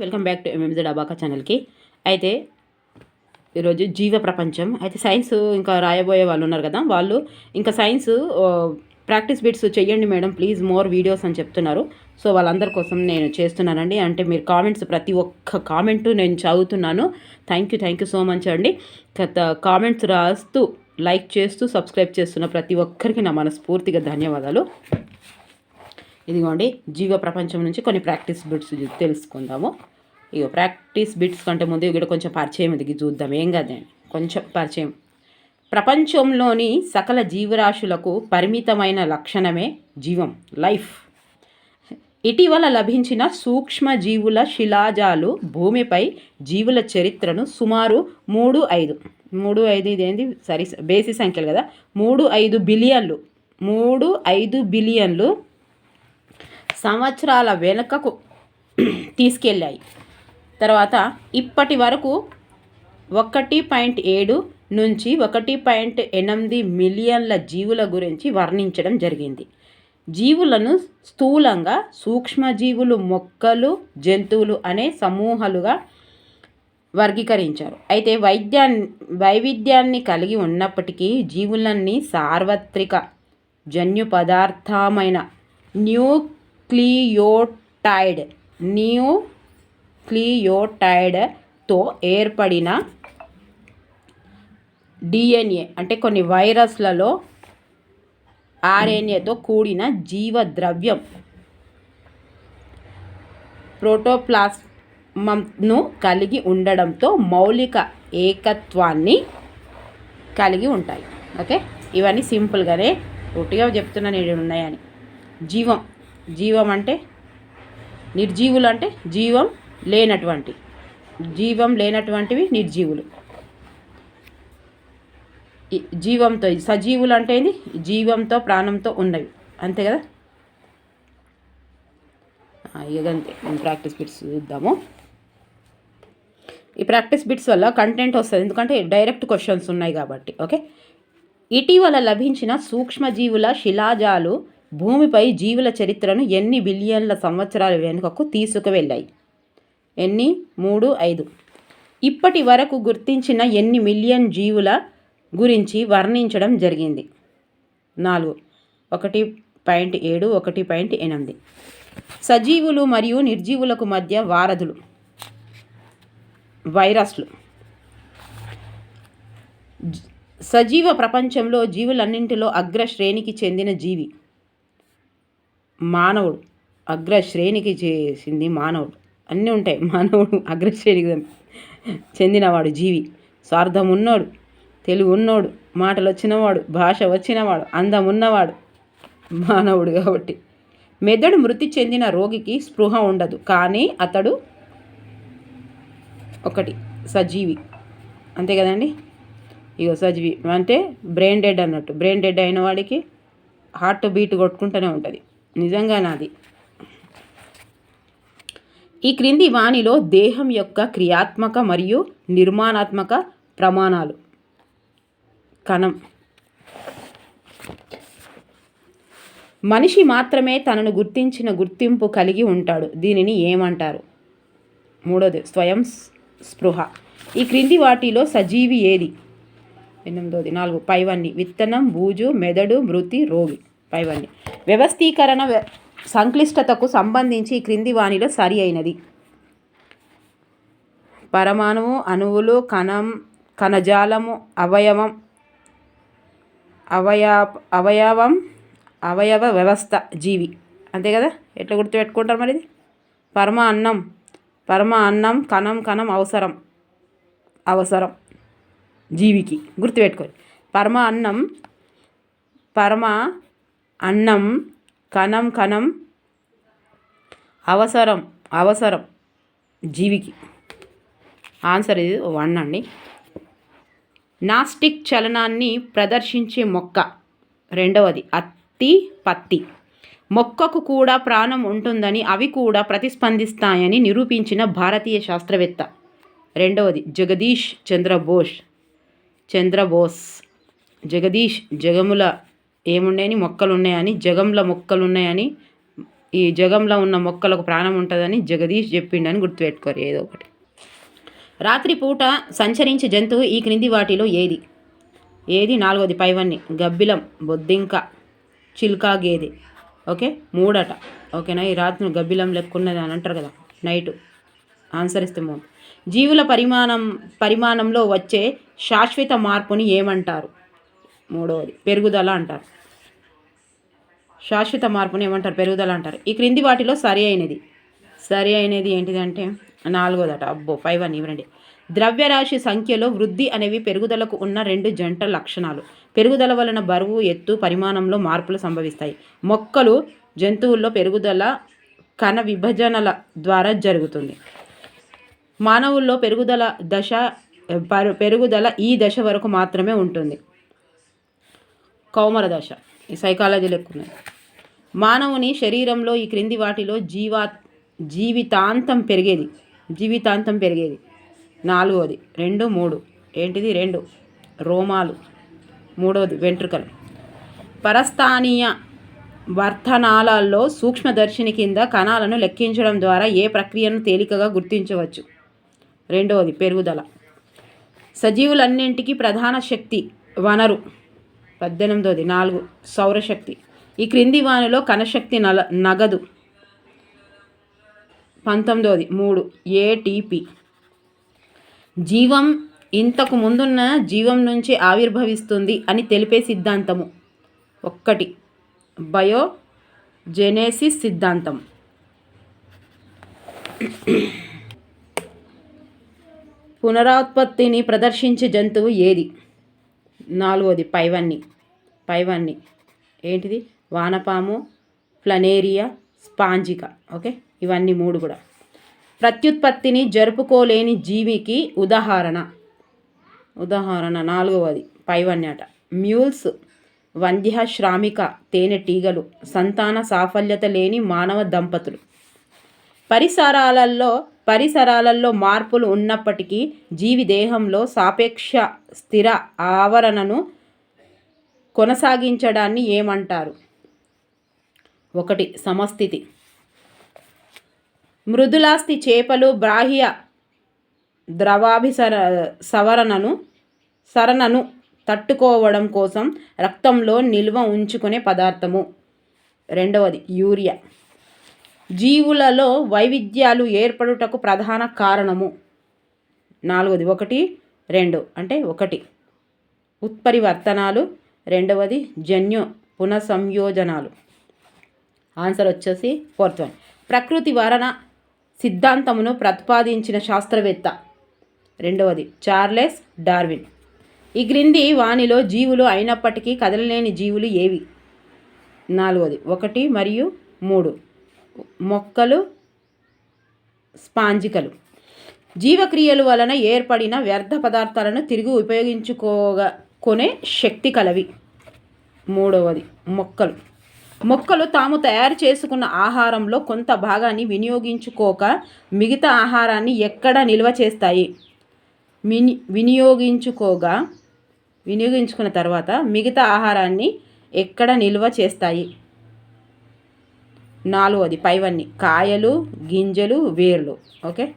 Welcome back to MMZ అబాకా ఛానల్కి. అయితే ఈరోజు జీవ ప్రపంచం. అయితే సైన్స్ ఇంకా రాయబోయే వాళ్ళు ఉన్నారు కదా వాళ్ళు ఇంకా సైన్స్ ప్రాక్టీస్ బిట్స్ చెయ్యండి మేడం ప్లీజ్ మోర్ వీడియోస్ అని చెప్తున్నారు. సో వాళ్ళందరి కోసం నేను చేస్తున్నానండి. అంటే మీరు కామెంట్స్ ప్రతి ఒక్క కామెంటు నేను చదువుతున్నాను. Thank you thank you so much అండి. కామెంట్స్ రాస్తూ లైక్ చేస్తూ సబ్స్క్రైబ్ చేస్తున్న ప్రతి ఒక్కరికి నా మనస్ఫూర్తిగా ధన్యవాదాలు. ఇదిగోండి జీవ ప్రపంచం నుంచి కొన్ని ప్రాక్టీస్ బిట్స్ తెలుసుకుందాము. ఇక ప్రాక్టీస్ బిట్స్ కంటే ముందు ఇక్కడ కొంచెం పరిచయం ఇది చూద్దాం. ఏం కదండి కొంచెం పరిచయం. ప్రపంచంలోని సకల జీవరాశులకు పరిమితమైన లక్షణమే జీవం లైఫ్. ఇటీవల లభించిన సూక్ష్మ జీవుల శిలాజాలు భూమిపై జీవుల చరిత్రను సుమారు మూడు ఐదు మూడు ఐదు ఇదేంది? సరి బేసి సంఖ్యలు కదా. మూడు ఐదు బిలియన్లు మూడు ఐదు బిలియన్లు సంవత్సరాల వెనుకకు తీసుకెళ్ళాయి. తర్వాత ఇప్పటి వరకు ఒకటి పాయింట్ ఏడు నుంచి ఒకటి పాయింట్ ఎనిమిది మిలియన్ల జీవుల గురించి వర్ణించడం జరిగింది. జీవులను స్థూలంగా సూక్ష్మజీవులు మొక్కలు జంతువులు అనే సమూహాలుగా వర్గీకరించారు. అయితే వైద్యా వైవిధ్యాన్ని కలిగి ఉన్నప్పటికీ జీవులన్నీ సార్వత్రిక జన్యు పదార్థమైన న్యూ క్లియోటైడ్ న్యూ క్లియోటైడ్తో ఏర్పడిన డిఎన్ఏ అంటే కొన్ని వైరస్లలో ఆర్ఎన్ఏతో కూడిన జీవద్రవ్యం. ప్రోటోప్లాస్మను కలిగి ఉండడంతో మౌలిక ఏకత్వాన్ని కలిగి ఉంటాయి. ఓకే? ఇవన్నీ సింపుల్గానే ఒట్టిగా చెప్తున్నాను ఇవి ఉన్నాయని. జీవం. జీవం అంటే నిర్జీవులు అంటే జీవం లేనటువంటి. జీవం లేనటువంటివి నిర్జీవులు. జీవంతో సజీవులు అంటే ఏంది? జీవంతో ప్రాణంతో ఉన్నవి. అంతే కదా? ఇదంతే ప్రాక్టీస్ బిట్స్ చూద్దాము. ఈ ప్రాక్టీస్ బిట్స్ వల్ల కంటెంట్ వస్తుంది. ఎందుకంటే డైరెక్ట్ క్వశ్చన్స్ ఉన్నాయి కాబట్టి ఓకే? ఇటీవల లభించిన సూక్ష్మజీవుల శిలాజాలు భూమిపై జీవుల చరిత్రను ఎన్ని బిలియన్ల సంవత్సరాల వెనుకకు తీసుకువెళ్ళాయి ఎన్ని? మూడు ఐదు. ఇప్పటి వరకు గుర్తించిన ఎన్ని మిలియన్ జీవుల గురించి వర్ణించడం జరిగింది? నాలుగు. ఒకటి పాయింట్ ఏడు ఒకటి పాయింట్ ఎనిమిది. సజీవులు మరియు నిర్జీవులకు మధ్య వారధులు. వైరస్లు. సజీవ ప్రపంచంలో జీవులన్నింటిలో అగ్రశ్రేణికి చెందిన జీవి. మానవుడు. అగ్రశ్రేణికి చేసింది మానవుడు. అన్నీ ఉంటాయి. మానవుడు అగ్రశ్రేణికి చెందినవాడు జీవి. స్వార్థం ఉన్నోడు తెలుగు ఉన్నోడు మాటలు వచ్చినవాడు భాష వచ్చినవాడు అందం ఉన్నవాడు మానవుడు కాబట్టి. మెదడు మృతి చెందిన రోగికి స్పృహ ఉండదు. కానీ అతడు ఒకటి సజీవి. అంతే కదండి? ఇగో సజీవి. అంటే బ్రెయిన్ డెడ్ అన్నట్టు. బ్రెయిన్ డెడ్ అయిన వాడికి హార్ట్ బీట్ కొట్టుకుంటూనే ఉంటుంది. నిజంగా నాది. ఈ క్రింది వాణిలో దేహం యొక్క క్రియాత్మక మరియు నిర్మాణాత్మక ప్రమాణాలు. కణం. మనిషి మాత్రమే తనను గుర్తించిన గుర్తింపు కలిగి ఉంటాడు. దీనిని ఏమంటారు? మూడోది స్వయం స్పృహ. ఈ క్రింది వాటిలో సజీవి ఏది? ఎనిమిదోది నాలుగు పైవన్నీ. విత్తనం బూజు మెదడు మృతి రోగి. పైవన్నీ వ్యవస్థీకరణ సంక్లిష్టతకు సంబంధించి క్రింది వాణిలో సరి అయినది. పరమాణువు అణువులు కణం కణజాలము అవయవం అవయ అవయవం అవయవ వ్యవస్థ జీవి. అంతే కదా? ఎట్లా గుర్తుపెట్టుకుంటారు మరి ఇది పరమ అన్నం పరమ అన్నం కణం కణం అవసరం అవసరం జీవికి. గుర్తుపెట్టుకోండి. పరమ అన్నం పరమ అన్నం కణం కణం అవసరం అవసరం జీవికి. ఆన్సర్ ఇది వన్ అండి. నాస్టిక్ చలనాన్ని ప్రదర్శించే మొక్క. రెండవది అత్తి పత్తి. మొక్కకు కూడా ప్రాణం ఉంటుందని అవి కూడా ప్రతిస్పందిస్తాయని నిరూపించిన భారతీయ శాస్త్రవేత్త. రెండవది జగదీష్ చంద్రబోస్ చంద్రబోస్. జగదీష్ జగముల ఏమున్నాయని మొక్కలు ఉన్నాయని జగంలో మొక్కలు ఉన్నాయని ఈ జగంలో ఉన్న మొక్కలకు ప్రాణం ఉంటుందని జగదీష్ చెప్పిండని గుర్తుపెట్టుకోరు ఏదో ఒకటి. రాత్రిపూట సంచరించే జంతువు ఈ క్రింది వాటిలో ఏది? ఏది? నాలుగోది పైవన్ని. గబ్బిలం బొద్దింక చిల్కా గేదె. ఓకే? మూడట. ఓకేనా? ఈ రాత్రి గబ్బిలం లెక్కున్నది అని అంటారు కదా నైటు. ఆన్సర్ ఇస్తే మూడు జీవుల పరిమాణం పరిమాణంలో వచ్చే శాశ్వత మార్పుని ఏమంటారు? మూడవది పెరుగుదల అంటారు. శాశ్వత మార్పుని ఏమంటారు? పెరుగుదల అంటారు. ఈ క్రింది వాటిలో సరి అయినది. సరి అయినది ఏంటిదంటే నాలుగోదట. అబ్బో ఫైవ్ అని ఇవ్వండి. ద్రవ్యరాశి సంఖ్యలో వృద్ధి అనేవి పెరుగుదలకు ఉన్న రెండు జంట లక్షణాలు. పెరుగుదల వలన బరువు ఎత్తు పరిమాణంలో మార్పులు సంభవిస్తాయి. మొక్కలు జంతువుల్లో పెరుగుదల కణ విభజనల ద్వారా జరుగుతుంది. మానవుల్లో పెరుగుదల దశ పరు- పెరుగుదల ఈ దశ వరకు మాత్రమే ఉంటుంది. కౌమర దశ. ఈ సైకాలజీ లెక్కున్నది మానవుని శరీరంలో ఈ క్రింది వాటిలో జీవా జీవితాంతం పెరిగేది. జీవితాంతం పెరిగేది. నాలుగోది రెండు మూడు. ఏంటిది? రెండు. రోమాలు. మూడవది వెంట్రుకలు. పరస్థానీయ వర్తనాలలో సూక్ష్మదర్శిని కింద కణాలను లెక్కించడం ద్వారా ఏ ప్రక్రియను తేలికగా గుర్తించవచ్చు? రెండవది పెరుగుదల. సజీవులన్నింటికీ ప్రధాన శక్తి వనరు. పద్దెనిమిదోది నాలుగు సౌరశక్తి. ఈ క్రింది వానిలో కణశక్తి నల నగదు. పంతొమ్మిదవది మూడు ఏటీపీ జీవం ఇంతకు ముందున్న జీవం నుంచి ఆవిర్భవిస్తుంది అని తెలిపే సిద్ధాంతము. ఒక్కటి బయో జెనేసిస్ సిద్ధాంతం. పునరుత్పత్తిని ప్రదర్శించే జంతువు ఏది? నాలుగోది పైవన్ని. పైవన్ని. ఏంటిది? వానపాము ఫ్లనేరియా స్పాంజిక. ఓకే? ఇవన్నీ మూడు కూడా. ప్రత్యుత్పత్తిని జరుపుకోలేని జీవికి ఉదాహరణ. ఉదాహరణ నాలుగవది పైవన్యాట. మ్యూల్స్ వంధ్య శ్రామిక తేనెటీగలు సంతాన సాఫల్యత లేని మానవ దంపతులు. పరిసరాలలో పరిసరాలలో మార్పులు ఉన్నప్పటికీ జీవి దేహంలో సాపేక్ష స్థిర ఆవరణను కొనసాగించడాన్ని ఏమంటారు? ఒకటి సమస్థితి. మృదులాస్థి చేపలు బాహ్య ద్రవాభిసర సవరణను సరణను తట్టుకోవడం కోసం రక్తంలో నిల్వ ఉంచుకునే పదార్థము. రెండవది యూరియా. జీవులలో వైవిధ్యాలు ఏర్పడుటకు ప్రధాన కారణము. నాలుగవది ఒకటి రెండు అంటే ఒకటి. ఉత్పరివర్తనాలు. రెండవది జన్యు పునఃసంయోజనాలు. ఆన్సర్ వచ్చేసి ఫోర్త్ వన్. ప్రకృతి వరణ సిద్ధాంతమును ప్రతిపాదించిన శాస్త్రవేత్త. రెండవది చార్లెస్ డార్విన్. ఈ క్రింది వానిలో జీవులు అయినప్పటికీ కదలలేని జీవులు ఏవి? నాలుగవది ఒకటి మరియు మూడు. మొక్కలు స్పాంజికలు. జీవక్రియలు వలన ఏర్పడిన వ్యర్థ పదార్థాలను తిరిగి ఉపయోగించుకోగా కొనే శక్తి కలవి. మూడవది మొక్కలు. మొక్కలు తాము తయారు చేసుకున్న ఆహారంలో కొంత భాగాన్ని వినియోగించుకోక మిగతా ఆహారాన్ని ఎక్కడ నిల్వ చేస్తాయి? విని వినియోగించుకోగా వినియోగించుకున్న తర్వాత మిగతా ఆహారాన్ని ఎక్కడ నిల్వ చేస్తాయి? నాలుగోది పైవన్నీ. కాయలు గింజలు వేర్లు. ఓకే?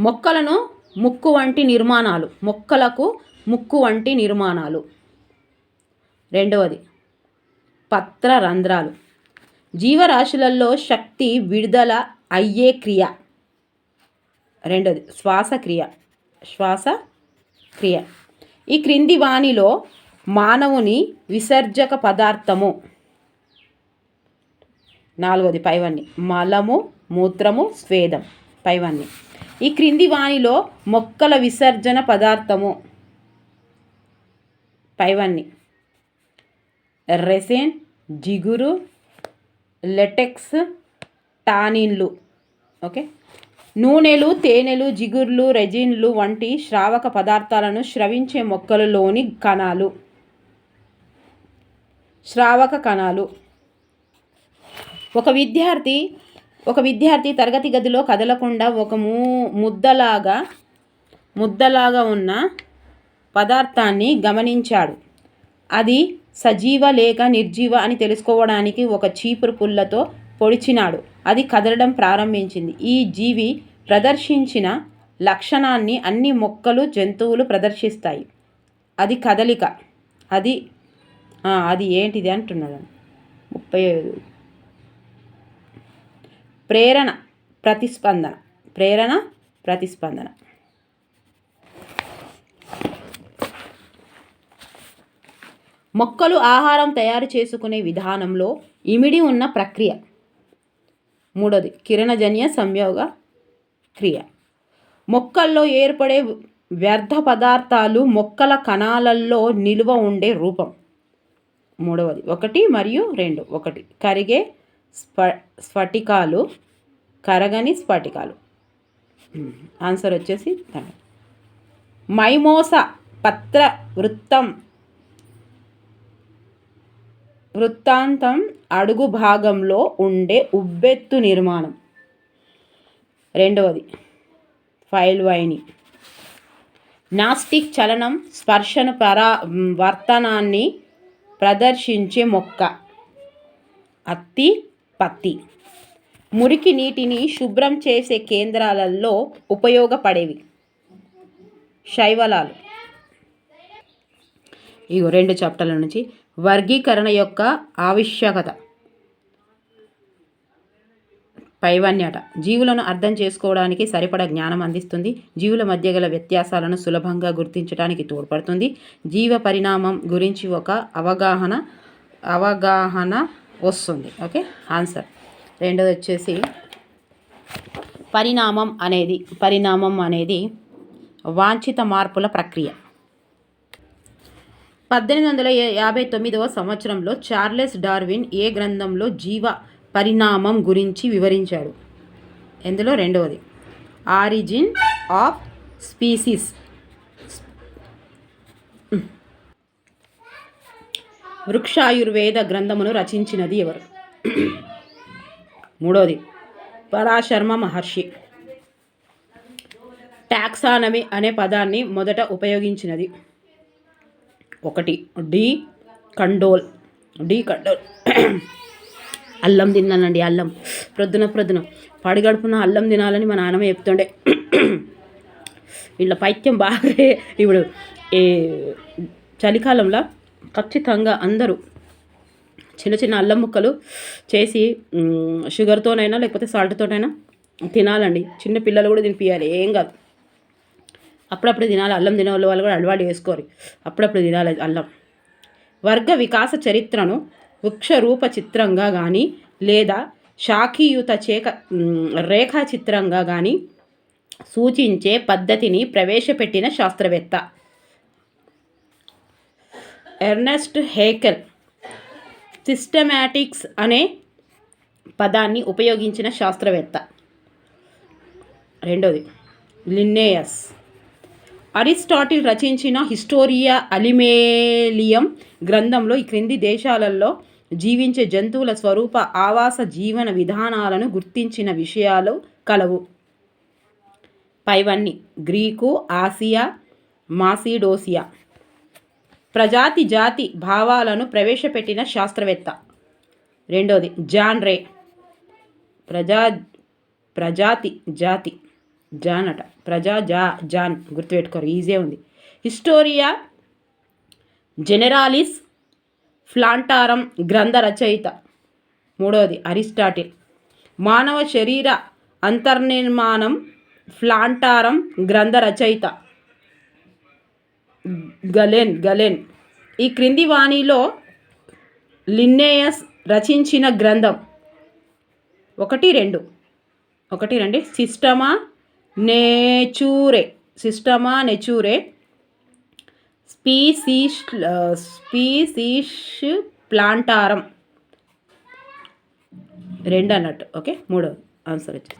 మొక్కలను ముక్కు వంటి నిర్మాణాలు. మొక్కలకు ముక్కు వంటి నిర్మాణాలు. రెండవది పత్ర రంధ్రాలు జీవరాశులలో శక్తి విడుదల అయ్యే క్రియ. రెండవది శ్వాసక్రియ. శ్వాస క్రియ ఈ క్రింది వాణిలో మానవుని విసర్జక పదార్థము. నాలుగవది పైవన్ని. మలము మూత్రము స్వేదం. పైవన్ని. ఈ క్రింది వానిలో మొక్కల విసర్జన పదార్థము. పైవన్ని. రెసిన్ జిగురు లెటెక్స్ టానిన్లు. ఓకే? నూనెలు తేనెలు జిగుర్లు రెజిన్లు వంటి శ్రావక పదార్థాలను స్రవించే మొక్కలలోని కణాలు. శ్రావక కణాలు. ఒక విద్యార్థి ఒక విద్యార్థి తరగతి గదిలో కదలకుండా ఒక మూ ముద్దలాగా ముద్దలాగా ఉన్న పదార్థాన్ని గమనించాడు. అది సజీవ లేక నిర్జీవ అని తెలుసుకోవడానికి ఒక చీపురు పుల్లతో పొడిచినాడు. అది కదలడం ప్రారంభించింది. ఈ జీవి ప్రదర్శించిన లక్షణాన్ని అన్ని మొక్కలు జంతువులు ప్రదర్శిస్తాయి. అది కదలిక. అది అది ఏంటిది అంటున్నాడు. ముప్పై ఐదు. ప్రేరణ ప్రతిస్పందన. ప్రేరణ ప్రతిస్పందన. మొక్కలు ఆహారం తయారు చేసుకునే విధానంలో ఇమిడి ఉన్న ప్రక్రియ. మూడోది కిరణజన్య సంయోగ క్రియ. మొక్కల్లో ఏర్పడే వ్యర్థ పదార్థాలు మొక్కల కణాలలో నిలువ ఉండే రూపం. మూడవది ఒకటి మరియు రెండు. ఒకటి కరిగే స్ఫ స్ఫటికాలు కరగని స్ఫటికాలు. ఆన్సర్ వచ్చేసి మైమోస పత్ర వృత్తం. వృత్తాంతం అడుగు భాగంలో ఉండే ఉబ్బెత్తు నిర్మాణం. రెండవది ఫైల్ వైని నాస్టిక్ చలనం స్పర్శను పరా వర్తనాన్ని ప్రదర్శించే మొక్క. అత్తి పత్తి మురికి నీటిని శుభ్రం చేసే కేంద్రాలలో ఉపయోగపడేవి. శైవలాలు. ఇగో రెండు చాప్టర్ల నుంచి వర్గీకరణ యొక్క ఆవశ్యకత. పైవన్యట. జీవులను అర్థం చేసుకోవడానికి సరిపడ జ్ఞానం అందిస్తుంది. జీవుల మధ్య గల వ్యత్యాసాలను సులభంగా గుర్తించడానికి తోడ్పడుతుంది. జీవ పరిణామం గురించి ఒక అవగాహన అవగాహన వస్తుంది. ఓకే? ఆన్సర్. రెండోది వచ్చేసి పరిణామం అనేది పరిణామం అనేది వాంఛిత మార్పుల ప్రక్రియ. పద్దెనిమిది వందల యాభై తొమ్మిదవ సంవత్సరంలో చార్లెస్ డార్విన్ ఏ గ్రంథంలో జీవ పరిణామం గురించి వివరించాడు? ఎందులో రెండవది ఆరిజిన్ ఆఫ్ స్పీసీస్. వృక్షాయుర్వేద గ్రంథమును రచించినది ఎవరు? మూడవది పరాశర్మ మహర్షి. టాక్సానమీ అనే పదాన్ని మొదట ఉపయోగించినది. ఒకటి డి కండోల్. డి కండోల్. అల్లం తిన్నానండి అల్లం. ప్రొద్దున ప్రొద్దున. పడిగడుపున అల్లం తినాలని మా నాన్నమ్మ చెప్తుండే. వీళ్ళ పైత్యం బాగా ఇప్పుడు ఈ చలికాలంలో ఖచ్చితంగా అందరూ చిన్న చిన్న అల్లం ముక్కలు చేసి షుగర్తోనైనా లేకపోతే సాల్ట్తోనైనా తినాలండి. చిన్న పిల్లలు కూడా తినిపించాలి ఏం కాదు. అప్పుడప్పుడు తినాలి. అల్లం తినే వాళ్ళు కూడా అలవాటు చేసుకోరు. అప్పుడప్పుడు తినాలి అల్లం. వర్గ వికాస చరిత్రను వృక్షరూప చిత్రంగా కానీ లేదా శాఖీయుత చేక రేఖా చిత్రంగా కానీ సూచించే పద్ధతిని ప్రవేశపెట్టిన శాస్త్రవేత్త. ఎర్నెస్ట్ హేకెల్ సిస్టమాటిక్స్ అనే పదాన్ని ఉపయోగించిన శాస్త్రవేత్త. రెండోది లిన్నేయస్ అరిస్టాటిల్ రచించిన హిస్టోరియా అలిమేలియం గ్రంథంలో ఈ క్రింది దేశాలలో జీవించే జంతువుల స్వరూప ఆవాస జీవన విధానాలను గుర్తించిన విషయాలు కలవు. పైవన్నీ గ్రీకు ఆసియా మాసిడోసియా. ప్రజాతి జాతి భావాలను ప్రవేశపెట్టిన శాస్త్రవేత్త. రెండోది జాన్ రే. ప్రజా ప్రజాతి జాతి జాన్ అట. ప్రజా జా జాన్ గుర్తుపెట్టుకోరు ఈజీ ఉంది. హిస్టోరియా జెనరాలిస్ ఫ్లాంటారం గ్రంథ రచయిత. మూడవది అరిస్టాటిల్. మానవ శరీర అంతర్నిర్మాణం ఫ్లాంటారం గ్రంథ రచయిత. గలెన్ గలెన్. ఈ క్రింది వాణిలో లిన్నేయస్ రచించిన గ్రంథం. ఒకటి రెండు. ఒకటి రండి. సిస్టమా నేచూరే. సిస్టమా నెచూరే. స్పీసీస్ స్పీసీష్ ప్లాంటారం. రెండు అన్నట్టు ఓకే మూడవది ఆన్సర్ వచ్చి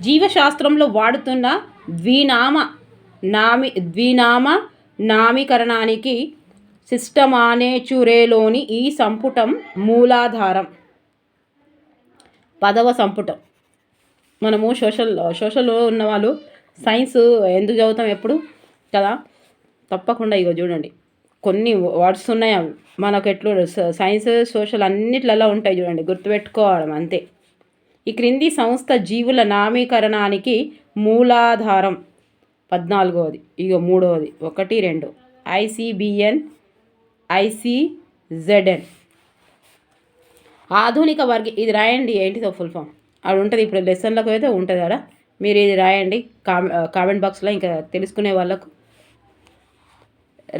జీవశాస్త్రంలో వాడుతున్న ద్వినామ నామి ద్వినామ నామీకరణానికి సిస్టమానేచురేలోని ఈ సంపుటం మూలాధారం. పదవ సంపుటం. మనము సోషల్ సోషల్లో ఉన్న వాళ్ళు సైన్స్ ఎందుకు చదువుతాం ఎప్పుడు? కదా? తప్పకుండా ఇగో చూడండి. కొన్ని వర్డ్స్ ఉన్నాయి అవి. మనకు ఎట్లు సైన్స్ సోషల్ అన్నిట్లలో ఉంటాయి చూడండి. గుర్తుపెట్టుకోవడం అంతే. ఈ క్రింది సంస్థ జీవుల నామీకరణానికి మూలాధారం. పద్నాలుగవది ఇక మూడవది ఒకటి రెండు. ఐసిబిఎన్ ఐసిజెడ్ఎన్ ఆధునిక వర్గ ఇది రాయండి ఏంటిదో ఫుల్ ఫామ్. అది ఉంటుంది ఇప్పుడు లెసన్లకు అయితే ఉంటుంది కదా. మీరు ఇది రాయండి కామెంట్ బాక్స్లో ఇంకా తెలుసుకునే వాళ్ళకు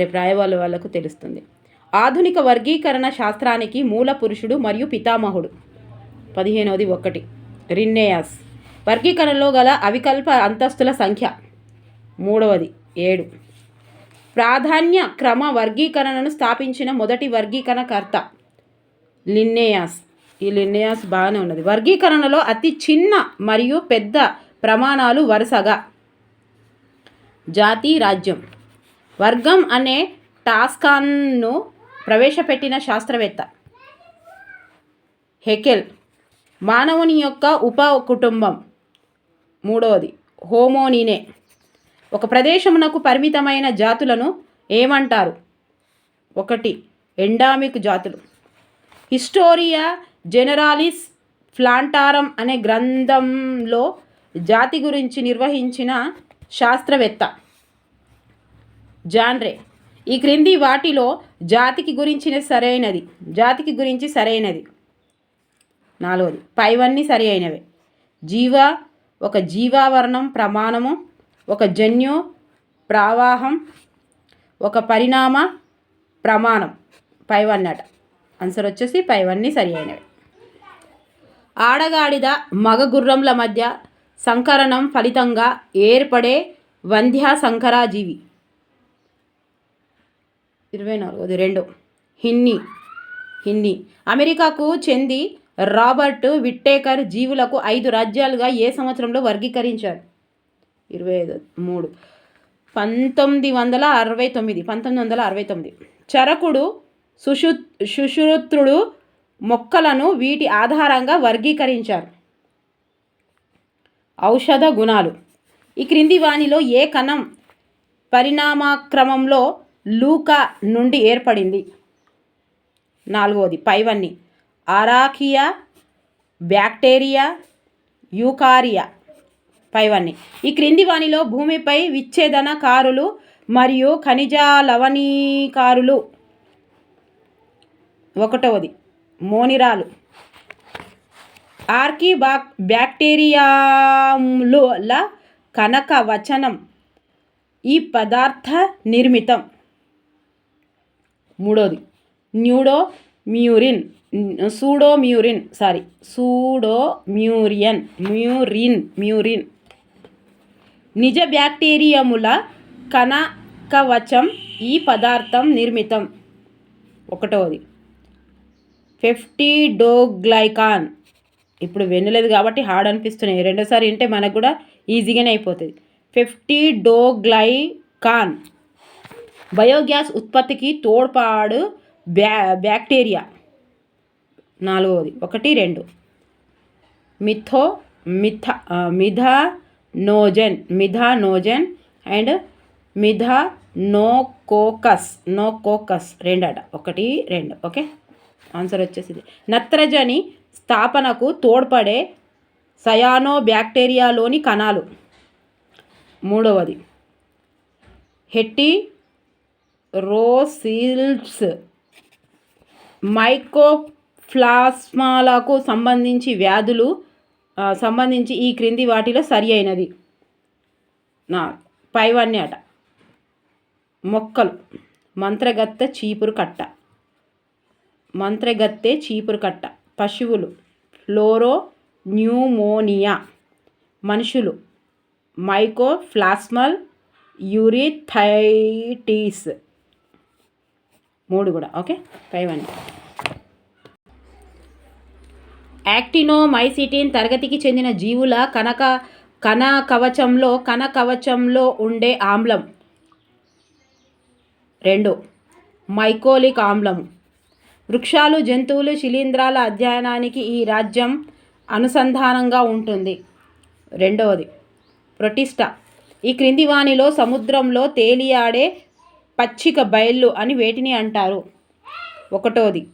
రేపు రాయవాళ్ళ వాళ్ళకు తెలుస్తుంది. ఆధునిక వర్గీకరణ శాస్త్రానికి మూల పురుషుడు మరియు పితామహుడు. పదిహేనవది ఒకటి. రిన్నేయాస్. వర్గీకరణలో గల అవికల్ప అంతస్తుల సంఖ్య. మూడవది ఏడు. ప్రాధాన్య క్రమ వర్గీకరణను స్థాపించిన మొదటి వర్గీకరణకర్త లిన్నేయాస్. ఈ లిన్నేయాస్ బాగానే ఉన్నది. వర్గీకరణలో అతి చిన్న మరియు పెద్ద ప్రమాణాలు వరుసగా. జాతి రాజ్యం. వర్గం అనే టాస్కాన్ను ప్రవేశపెట్టిన శాస్త్రవేత్త హెకెల్ మానవుని యొక్క ఉప కుటుంబం. మూడవది హోమోనినే. ఒక ప్రదేశమునకు పరిమితమైన జాతులను ఏమంటారు? ఒకటి ఎండామిక్ జాతులు. హిస్టోరియా జెనరాలిస్ ఫ్లాంటారం అనే గ్రంథంలో జాతి గురించి నిర్వహించిన శాస్త్రవేత్త జాన్రే. ఈ క్రింది వాటిలో జాతికి గురించిన సరైనది జాతికి గురించి సరైనది. నాలుగోది పైవన్నీ సరి అయినవే. జీవ ఒక జీవావరణం ప్రమాణము ఒక జన్యు ప్రవాహం ఒక పరిణామ ప్రమాణం. పైవన్నట ఆన్సర్ వచ్చేసి పైవన్నీ సరి అయినవి. ఆడగాడిద మగ గుర్రంల మధ్య సంకరణం ఫలితంగా ఏర్పడే వంధ్య సంకరాజీవి ఇరవై నాలుగోది రెండు. హిన్ని. హిన్ని. అమెరికాకు చెంది రాబర్ట్ విట్టేకర్ జీవులకు ఐదు రాజ్యాలుగా ఏ సంవత్సరంలో వర్గీకరించారు? ఇరవై ఐదు మూడు. పంతొమ్మిది వందల అరవై తొమ్మిది పంతొమ్మిది వందల అరవై తొమ్మిది. చరకుడు సుషు సుశ్రుత్రుడు మొక్కలను వీటి ఆధారంగా వర్గీకరించారు. ఔషధ గుణాలు. ఈ క్రింది వాణిలో ఏ కణం పరిణామక్రమంలో లూకా నుండి ఏర్పడింది? నాలుగవది పైవన్నీ. Archaea bacteria eukarya. పైవన్నీ. ఈ క్రింది వానిలో భూమిపై విచ్ఛేదన కారులు మరియు ఖనిజ లవణీకారులు ఒకటవది మోనిరాలు. ఆర్కీ బాక్ బ్యాక్టీరియాల కనక వచనం ఈ పదార్థ నిర్మితం. మూడోది pseudo murein pseudo murein sorry pseudo murein murein murein. నిజ బ్యాక్టీరియముల కణకవచం ఈ పదార్థం నిర్మితం. ఒకటవది. ఫెఫ్టీడోగ్లైకాన్. ఇప్పుడు వెన్నలేదు కాబట్టి హార్డ్ అనిపిస్తున్నాయి. రెండోసారి వింటే మనకు కూడా ఈజీగానే అయిపోతుంది. ఫెఫ్టీడోగ్లైకాన్. బయోగ్యాస్ ఉత్పత్తికి తోడ్పాడు బ్యా బ్యాక్టీరియా. నాలుగవది. ఒకటి రెండు. మిథో methanogen methanogen and methanococcus నోకోకస్ రెండట. ఒకటి రెండు. ఓకే? ఆన్సర్ వచ్చేసింది. నత్రజని స్థాపనకు తోడ్పడే సయానో బ్యాక్టీరియాలోని కణాలు. మూడవది. హెట్టి రోసిల్స్ మైకోప్లాస్మాలకు సంబంధించి వ్యాధులు సంబంధించి ఈ క్రింది వాటిలో సరి అయినది. నా పైవన్నీ అట మొక్కలు. మంత్రగత్త చీపురు కట్ట. మంత్రగత్తే చీపురు కట్ట. పశువులు. Pleuro pneumonia. మనుషులు. Mycoplasmal urethritis. మూడు కూడా. ఓకే? ఫైవ్ అండి యాక్టినోమైసిటిన్ తరగతికి చెందిన జీవుల కనక కణ కవచంలో కణ కవచంలో ఉండే ఆమ్లం. రెండు. మైకోలిక్ ఆమ్లం. వృక్షాలు జంతువులు శిలీంధ్రాల అధ్యయనానికి ఈ రాజ్యం అనుసంధానంగా ఉంటుంది. రెండవది. ప్రొటిస్టా. ఈ క్రింది వాణిలో సముద్రంలో తేలియాడే పచ్చిక బయళ్ళు అని వేటిని అంటారు. ఒకటోది.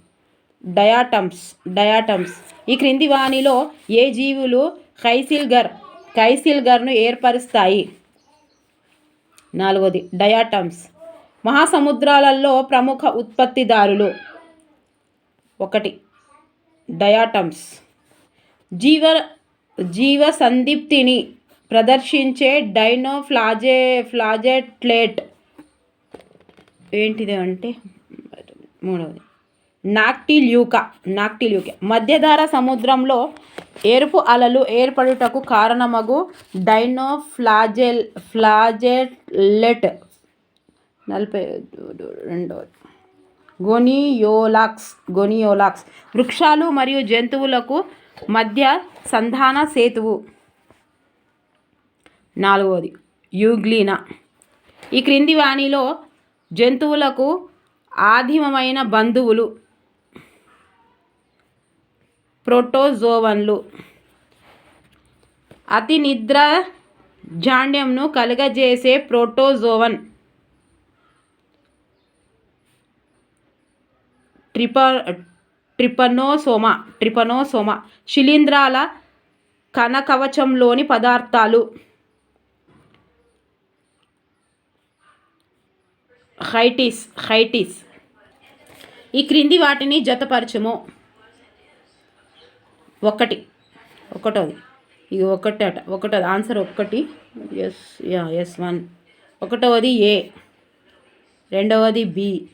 Diatoms diatoms. ఈ క్రింది వాణిలో ఏ జీవులు కైసిల్గర్ కైసిల్గర్ను ఏర్పరుస్తాయి? నాలుగోది డయాటమ్స్. మహాసముద్రాలలో ప్రముఖ ఉత్పత్తిదారులు ఒకటి డయాటమ్స్. జీవ జీవ సందీప్తిని ప్రదర్శించే డైనో ఫ్లాజే ఫ్లాజెట్లేట్. ఏంటిది అంటే మూడవది నాక్టిల్యూక నాక్టిల్యూక. మధ్యధార సముద్రంలో ఎరుపు అలలు ఏర్పడుటకు కారణమగు డైనోఫ్లాజెల్ ఫ్లాజెల్లెట్ నలభై రెండవది గొనియోలాక్స్ గొనియోలాక్స్. వృక్షాలు మరియు జంతువులకు మధ్య సంధాన సేతువు. నాలుగవది యూగ్లీనా. ఈ క్రింది వాణిలో జంతువులకు ఆదిమమైన బంధువులు. ప్రోటోజోవన్లు. అతి నిద్ర జాండ్యంను కలుగజేసే ప్రోటోజోవన్. ట్రిప ట్రిపనోసోమా ట్రిపనోసోమా శిలీంధ్రాల కణకవచంలోని పదార్థాలు. హైటిస్ హైటిస్. ఈ క్రింది వాటిని జతపరచుము. ఒకటి. ఒకటోది. ఇది ఒకటి అట. ఒకటోది. ఆన్సర్ ఒక్కటి. ఎస్ యా ఎస్ వన్ ఒకటవది ఏ రెండవది బి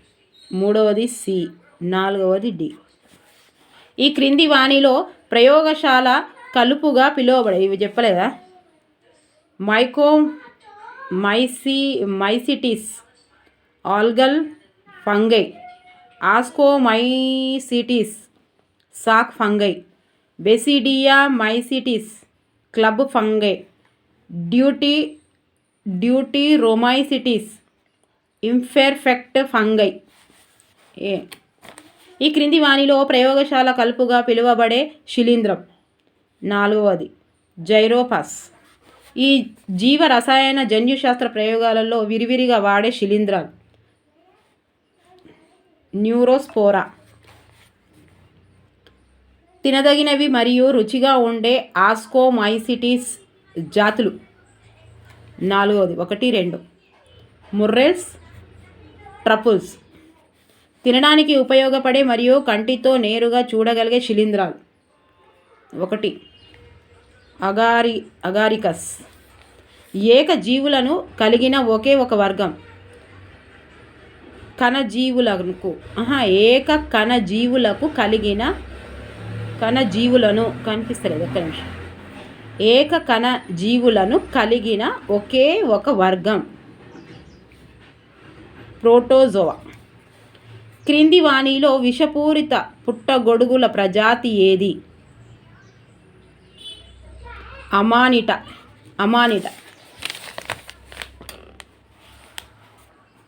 మూడవది సి నాలుగవది డి ఈ క్రింది వాణిలో ప్రయోగశాల కలుపుగా పిలువబడే ఇవి చెప్పలేదా? Myco myce mycetes algal fungi ascomycetes sac fungi basidiomycetes club fungi. Duty duty రోమైసిటిస్ imperfect fungi. ఏ. ఈ క్రింది వాణిలో ప్రయోగశాల కలుపుగా పిలువబడే శిలీంద్రం. నాలుగవది జైరోపాస్. ఈ జీవ రసాయన జన్యుశాస్త్ర ప్రయోగాలలో విరివిరిగా వాడే శిలీంధ్రాలు న్యూరోస్పోరా. తినదగినవి మరియు రుచిగా ఉండే ఆస్కోమైసిటీస్ జాతులు. నాలుగవది ఒకటి రెండు. ముర్రెల్స్ ట్రపుల్స్. తినడానికి ఉపయోగపడే మరియు కంటితో నేరుగా చూడగలిగే శిలీంధ్రాలు. ఒకటి అగారి అగారికస్. ఏక జీవులను కలిగిన ఒకే ఒక వర్గం. కణజీవులకు ఏక కణజీవులకు కలిగిన కణజీవులను కనిపిస్తలేదు ఒక్క నిమిషం. ఏక కణ జీవులను కలిగిన ఒకే ఒక వర్గం. ప్రోటోజోవా. క్రింది వాణిలో విషపూరిత పుట్టగొడుగుల ప్రజాతి ఏది? అమానిట. అమానిట.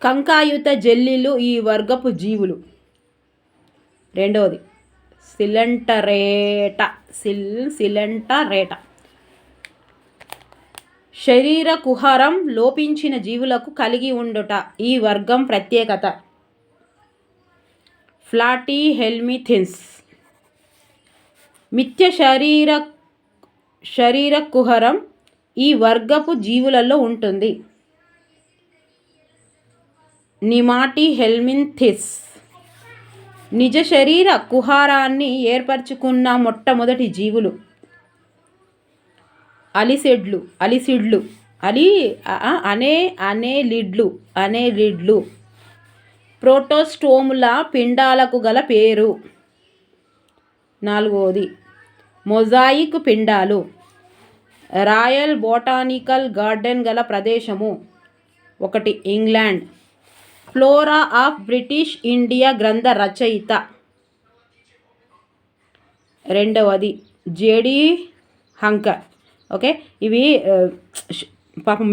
కంకాయుత జల్లీలు ఈ వర్గపు జీవులు. రెండవది సిలెంటరేట సిల్ సిలెంటరేట శరీర కుహరం లోపించిన జీవులకు కలిగి ఉండుట ఈ వర్గం ప్రత్యేకత. ఫ్లాటీ హెల్మిథిన్స్ మిథ్య శరీర శరీర కుహరం ఈ వర్గపు జీవులలో ఉంటుంది. నిమాటి హెల్మిన్థిస్ నిజ శరీర కుహారాన్ని ఏర్పరచుకున్న మొట్టమొదటి జీవులు. అలిసెడ్లు అలిసిడ్లు. అలి అనే అనే లిడ్లు అనే లిడ్లు. ప్రోటోస్టోముల పిండాలకు గల పేరు. నాలుగవది మొజాయిక్ పిండాలు. రాయల్ బొటానికల్ గార్డెన్ గల ప్రదేశము. ఒకటి England. Flora of British India గ్రంథ రచయిత. రెండవది జేడి హంకర్. ఓకే? ఇవి పాపం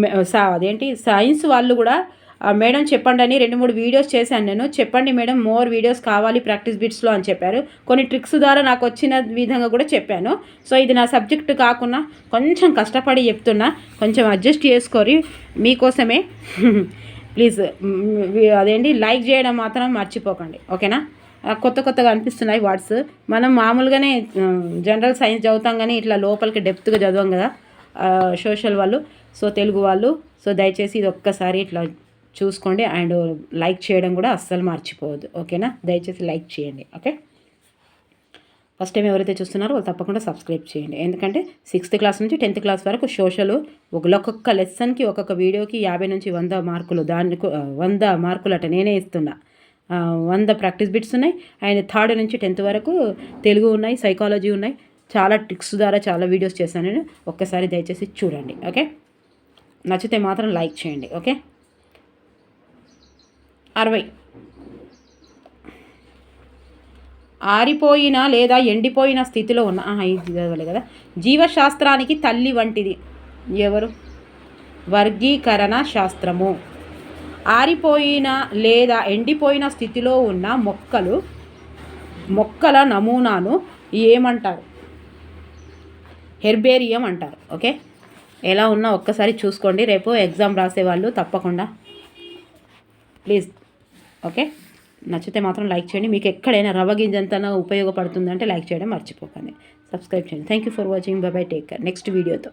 అదేంటి? సైన్స్ వాళ్ళు కూడా మేడం చెప్పండి అని రెండు మూడు వీడియోస్ చేశాను నేను. చెప్పండి మేడం మోర్ వీడియోస్ కావాలి ప్రాక్టీస్ బిట్స్లో అని చెప్పారు. కొన్ని ట్రిక్స్ ద్వారా నాకు వచ్చిన విధంగా కూడా చెప్పాను. సో ఇది నా సబ్జెక్ట్ కాకుండా కొంచెం కష్టపడి చెప్తున్నా. కొంచెం అడ్జస్ట్ చేసుకొని మీకోసమే. ప్లీజ్ అదేంటి లైక్ చేయడం మాత్రం మర్చిపోకండి. ఓకేనా? కొత్త కొత్తగా అనిపిస్తున్నాయి వర్డ్స్. మనం మామూలుగానే జనరల్ సైన్స్ చదువుతాం కానీ ఇట్లా లోపలికి డెప్త్గా చదవం కదా సోషల్ వాళ్ళు. సో తెలుగు వాళ్ళు. సో దయచేసి ఇది ఒక్కసారి ఇట్లా చూసుకోండి. అండ్ లైక్ చేయడం కూడా అస్సలు మర్చిపోవద్దు. ఓకేనా? దయచేసి లైక్ చేయండి. ఓకే? ఫస్ట్ టైం ఎవరైతే చూస్తున్నారో వాళ్ళు తప్పకుండా సబ్స్క్రైబ్ చేయండి. ఎందుకంటే సిక్స్త్ క్లాస్ నుంచి టెన్త్ క్లాస్ వరకు సోషల్ ఒకొక్క ఒక్కొక్క లెసన్కి ఒక్కొక్క వీడియోకి యాభై నుంచి వంద మార్కులు దానికి వంద మార్కులు అట నేనే ఇస్తున్నా. వంద ప్రాక్టీస్ బిట్స్ ఉన్నాయి. అండ్ థర్డ్ నుంచి టెన్త్ వరకు తెలుగు ఉన్నాయి సైకాలజీ ఉన్నాయి. చాలా ట్రిక్స్ ద్వారా చాలా వీడియోస్ చేశాను నేను. ఒక్కసారి దయచేసి చూడండి ఓకే? నచ్చితే మాత్రం లైక్ చేయండి ఓకే? అరవై. ఆరిపోయిన లేదా ఎండిపోయిన స్థితిలో ఉన్న ఇది కదా. జీవశాస్త్రానికి తల్లి వంటిది. ఎవరు? వర్గీకరణ శాస్త్రము. ఆరిపోయిన లేదా ఎండిపోయిన స్థితిలో ఉన్న మొక్కలు మొక్కల నమూనాను ఏమంటారు? హెర్బేరియం అంటారు. ఓకే? ఎలా ఉన్నా ఒక్కసారి చూసుకోండి. రేపు ఎగ్జామ్ రాసేవాళ్ళు తప్పకుండా. ప్లీజ్. ఓకే? నచ్చితే మాత్రం లైక్ చేయండి. మీకు ఎక్కడైనా రవ్వ గింజంతనా ఉపయోగపడుతుందంటే లైక్ చేయడం మర్చిపోకండి. సబ్స్క్రైబ్ చేయండి. Thank you for watching bye bye take care next వీడియోతో